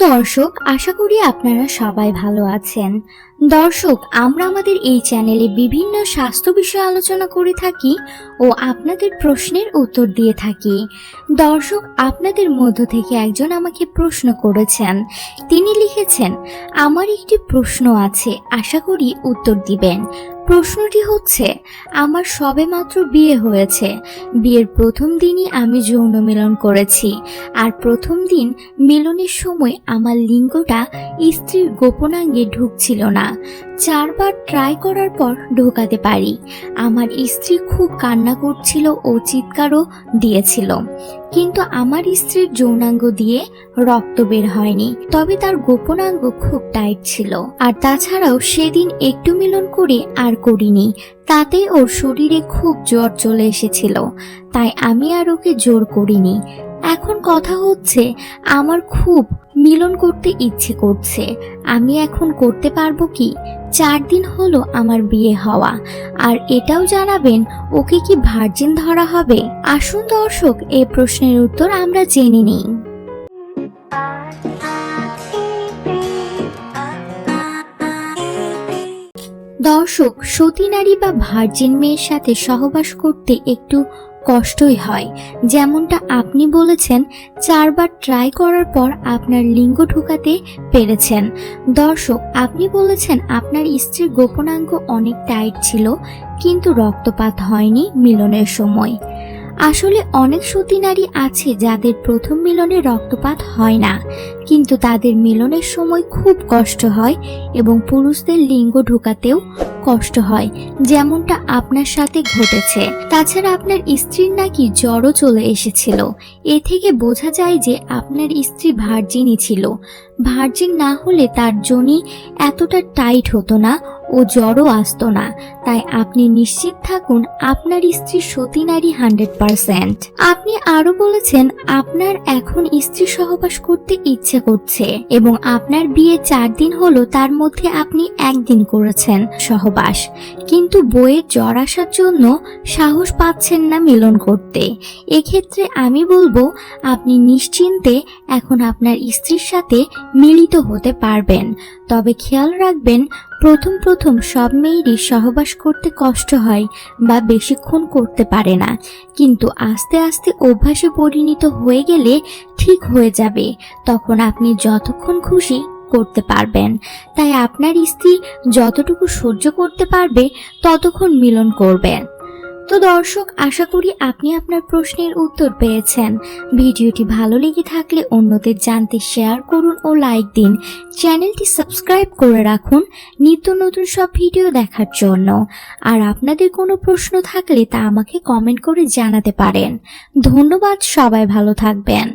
দর্শক, আশা করি আপনারা সবাই ভালো আছেন। দর্শক, আমরা আমাদের এই চ্যানেলে বিভিন্ন স্বাস্থ্য বিষয়ে আলোচনা করে থাকি ও আপনাদের প্রশ্নের উত্তর দিয়ে থাকি। দর্শক, আপনাদের মধ্য থেকে একজন আমাকে প্রশ্ন করেছেন। তিনি লিখেছেন, আমার একটি প্রশ্ন আছে, আশা করি উত্তর দিবেন। প্রশ্নটি হচ্ছে, আমার সবে মাত্র বিয়ে হয়েছে। বিয়ের প্রথম দিনই আমি যৌন মিলন করেছি। আর প্রথম দিন মিলনের সময় আমার লিঙ্গটা স্ত্রীর গোপনাঙ্গে ঢুকছিল না। চারবার ট্রাই করার পর ঢোকাতে পারি। আমার স্ত্রী খুব কান্না করছিল ও চিৎকারও দিয়েছিল। কিন্তু আমার স্ত্রীর যৌনাঙ্গ দিয়ে রক্ত বের হয়নি। তবে তার গোপনাঙ্গ খুব টাইট ছিল। আর তাছাড়াও সেদিন একটু মিলন করে আর করিনি। তাতে ওর শরীরে খুব জ্বর চলে এসেছিল। তাই আমি আর ওকে জোর করিনি। এখন কথা হচ্ছে, আমার খুব মিলন করতে ইচ্ছে করছে। আমি এখন করতে পারব কি? চার দিন হলো আমার বিয়ে হওয়া। আর এটাও জানাবেন, ওকে কি ভার্জিন ধরা হবে? আসুন দর্শক এই প্রশ্নের উত্তর আমরা জেনে নিই। দর্শক, সতী নারী বা ভার্জিন মেয়ের সাথে সহবাস করতে একটু কষ্টই হয়। যেমনটা আপনি বলেছেন, চারবার ট্রাই করার পর আপনার লিঙ্গ ঢুকাতে পেরেছেন। দর্শক, আপনি বলেছেন আপনার স্ত্রীর গোপনাঙ্গ অনেক টাইট ছিল, কিন্তু রক্তপাত হয়নি মিলনের সময়। আসলে অনেক সতী নারী আছে যাদের প্রথম মিলনে রক্তপাত হয় না, কিন্তু তাদের মিলনের সময় খুব কষ্ট হয় এবং পুরুষদের লিঙ্গ ঢোকাতেও কষ্ট হয়, যেমনটা আপনার সাথে ঘটেছে। তাছাড়া আপনার স্ত্রীর নাকি জ্বরও চলে এসেছিল। এ থেকে বোঝা যায় যে আপনার স্ত্রী ভার্জিনই ছিল। ভার্জিন না হলে তার জনি এতটা টাইট হতো না ও জ্বরও আসতো না। তাই আপনি নিশ্চিত থাকুন, আপনার স্ত্রী সতী নারী হান্ড্রেড পারসেন্ট। আপনি আরও বলেছেন, আপনার এখন স্ত্রী সহবাস করতে ইচ্ছে করছে এবং আপনার বিয়ে চার দিন হলো তার মধ্যে আপনি একদিন করেছেন সহবাস। কিন্তু বইয়ের জ্বর আসার জন্য সাহস পাচ্ছেন না মিলন করতে। এক্ষেত্রে আমি বলব, আপনি নিশ্চিন্তে এখন আপনার স্ত্রীর সাথে মিলিত হতে পারবেন। তবে খেয়াল রাখবেন প্রথম প্রথম সব মেয়েরই সহবাস করতে কষ্ট হয় বা বেশিক্ষণ করতে পারে না। কিন্তু আস্তে আস্তে অভ্যাসে পরিণত হয়ে গেলে ঠিক হয়ে যাবে। তখন আপনি যতক্ষণ খুশি করতে পারবেন। তাই আপনার স্ত্রী যতটুকু সহ্য করতে পারবে, ততক্ষণ মিলন করবেন তো দর্শক, আশা করি আপনি আপনার প্রশ্নের উত্তর পেয়েছেন। ভিডিওটি ভালো লেগে থাকলে অন্যদের জানতে শেয়ার করুন ও লাইক দিন। চ্যানেলটি সাবস্ক্রাইব করে রাখুন নিত্য নতুন সব ভিডিও দেখার জন্য। আর আপনাদের কোনো প্রশ্ন থাকলে তা আমাকে কমেন্ট করে জানাতে পারেন। ধন্যবাদ, সবাই ভালো থাকবেন।